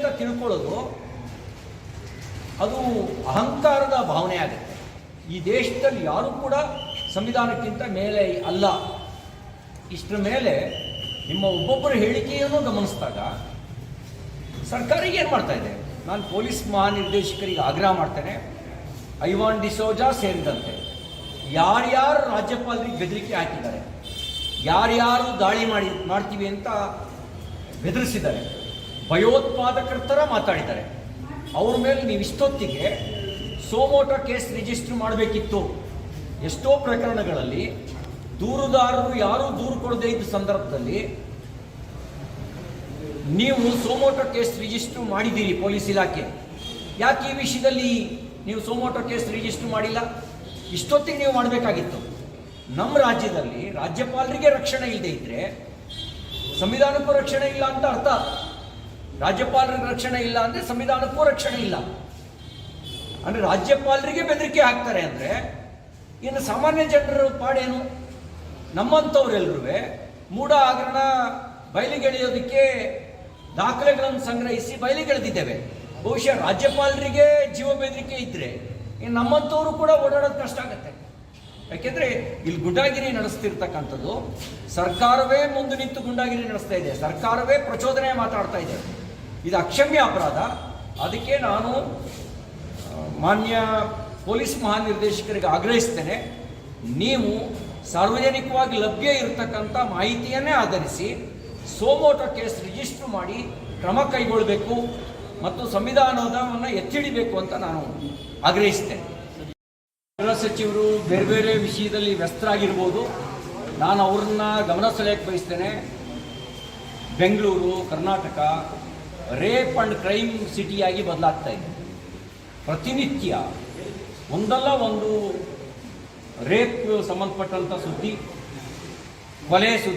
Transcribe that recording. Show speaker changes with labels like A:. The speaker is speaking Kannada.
A: ಅಂತ ತಿಳ್ಕೊಳ್ಳೋದು ಅದು ಅಹಂಕಾರದ ಭಾವನೆ ಆಗುತ್ತೆ ಈ ದೇಶದಲ್ಲಿ ಯಾರೂ ಕೂಡ ಸಂವಿಧಾನಕ್ಕಿಂತ ಮೇಲೆ ಅಲ್ಲ. ಇಷ್ಟರ ಮೇಲೆ ನಿಮ್ಮ ಒಬ್ಬೊಬ್ಬರ ಹೇಳಿಕೆಯನ್ನು ಗಮನಿಸಿದಾಗ ಸರ್ಕಾರ ಏನು ಮಾಡ್ತಾ ಇದೆ? ನಾನು ಪೊಲೀಸ್ ಮಹಾನಿರ್ದೇಶಕರಿಗೆ ಆಗ್ರಹ ಮಾಡ್ತೇನೆ. ಐವಾನ್ ಡಿಸೋಜಾ ಸೇರಿದಂತೆ ಯಾರ್ಯಾರು ರಾಜ್ಯಪಾಲರಿಗೆ ಬೆದರಿಕೆ ಹಾಕಿದ್ದಾರೆ, ಯಾರ್ಯಾರು ದಾಳಿ ಮಾಡಿ, ಮಾಡ್ತೀವಿ ಅಂತ ಬೆದರಿಸಿದ್ದಾರೆ. ಭಯೋತ್ಪಾದಕರ ಥರ ಮಾತಾಡಿದ್ದಾರೆ. ಅವ್ರ ಮೇಲೆ ನೀವು ಇಷ್ಟೊತ್ತಿಗೆ ಸೋಮೋಟ ಕೇಸ್ ರಿಜಿಸ್ಟರ್ ಮಾಡಬೇಕಿತ್ತು. ಎಷ್ಟೋ ಪ್ರಕರಣಗಳಲ್ಲಿ ದೂರುದಾರರು ಯಾರೂ ದೂರು ಕೊಡದೇ ಇದ್ದ ಸಂದರ್ಭದಲ್ಲಿ ನೀವು ಸೋಮೋಟೋ ಕೇಸ್ ರಿಜಿಸ್ಟರ್ ಮಾಡಿದ್ದೀರಿ ಪೊಲೀಸ್ ಇಲಾಖೆ. ಯಾಕೆ ಈ ವಿಷಯದಲ್ಲಿ ನೀವು ಸೋಮೋಟ ಕೇಸ್ ರಿಜಿಸ್ಟರ್ ಮಾಡಿಲ್ಲ? ಇಷ್ಟೊತ್ತಿಗೆ ನೀವು ಮಾಡಬೇಕಾಗಿತ್ತು. ನಮ್ಮ ರಾಜ್ಯದಲ್ಲಿ ರಾಜ್ಯಪಾಲರಿಗೆ ರಕ್ಷಣೆ ಇಲ್ಲದೆ ಇದ್ದರೆ ಸಂವಿಧಾನಕ್ಕೂ ರಕ್ಷಣೆ ಇಲ್ಲ ಅಂತ ಅರ್ಥ. ರಾಜ್ಯಪಾಲರಿಗೆ ರಕ್ಷಣೆ ಇಲ್ಲ ಅಂದರೆ ಸಂವಿಧಾನಕ್ಕೂ ರಕ್ಷಣೆ ಇಲ್ಲ. ಅಂದರೆ ರಾಜ್ಯಪಾಲರಿಗೆ ಬೆದರಿಕೆ ಹಾಕ್ತಾರೆ ಅಂದರೆ ಇನ್ನು ಸಾಮಾನ್ಯ ಜನರ ಪಾಡೇನು? ನಮ್ಮಂಥವ್ರೆಲ್ಲರೂ ಮೂಢ ಆಗರಣ ಬಯಲಿಗೆಳೆಯೋದಕ್ಕೆ ದಾಖಲೆಗಳನ್ನು ಸಂಗ್ರಹಿಸಿ ಬಯಲಿಗೆಳೆದಿದ್ದೇವೆ ಬಹುಶಃ ರಾಜ್ಯಪಾಲರಿಗೆ ಜೀವ ಬೆದರಿಕೆ ಇದ್ದರೆ ಇನ್ನು ನಮ್ಮಂಥವ್ರು ಕೂಡ ಓಡಾಡೋದು ಕಷ್ಟ ಆಗುತ್ತೆ. ಯಾಕೆಂದ್ರೆ ಇಲ್ಲಿ ಗುಂಡಾಗಿರಿ ನಡೆಸ್ತಿರ್ತಕ್ಕಂಥದ್ದು ಸರ್ಕಾರವೇ ಮುಂದೆ ನಿಂತು ಗುಂಡಾಗಿರಿ ನಡೆಸ್ತಾ ಇದೆ. ಸರ್ಕಾರವೇ ಪ್ರಚೋದನೆ ಮಾತಾಡ್ತಾ ಇದೆ. ಇದು ಅಕ್ಷಮ್ಯ ಅಪರಾಧ. ಅದಕ್ಕೆ ನಾನು ಮಾನ್ಯ ಪೊಲೀಸ್ ಮಹಾನಿರ್ದೇಶಕರಿಗೆ ಆಗ್ರಹಿಸ್ತೇನೆ. ನೀವು ಸಾರ್ವಜನಿಕವಾಗಿ ಲಭ್ಯ ಇರತಕ್ಕಂಥ ಮಾಹಿತಿಯನ್ನೇ ಆಧರಿಸಿ ಸೋಮೋಟೋ ಕೇಸ್ ರಿಜಿಸ್ಟರ್ ಮಾಡಿ ಕ್ರಮ ಕೈಗೊಳ್ಳಬೇಕು ಮತ್ತು ಸಂವಿಧಾನವನ್ನು ಎತ್ತಿಡಿಬೇಕು ಅಂತ ನಾನು ಆಗ್ರಹಿಸ್ತೇನೆ. ಗೃಹ ಸಚಿವರು ಬೇರೆ ಬೇರೆ ವಿಷಯದಲ್ಲಿ ವ್ಯಸ್ತರಾಗಿರ್ಬೋದು. ನಾನು ಅವ್ರನ್ನ ಗಮನ ಸೆಳೆಯಕ್ಕೆ ಬಯಸ್ತೇನೆ. Bengaluru, Karnataka rape and crime ಸಿಟಿಯಾಗಿ ಬದಲಾಗ್ತಾ ಇದೆ. ಪ್ರತಿನಿತ್ಯ ಒಂದಲ್ಲ ಒಂದು ರೇಪ್ ಸಂಬಂಧಪಟ್ಟಂಥ ಸುದ್ದಿ ಕೊಲೆ ಸುದ್ದಿ.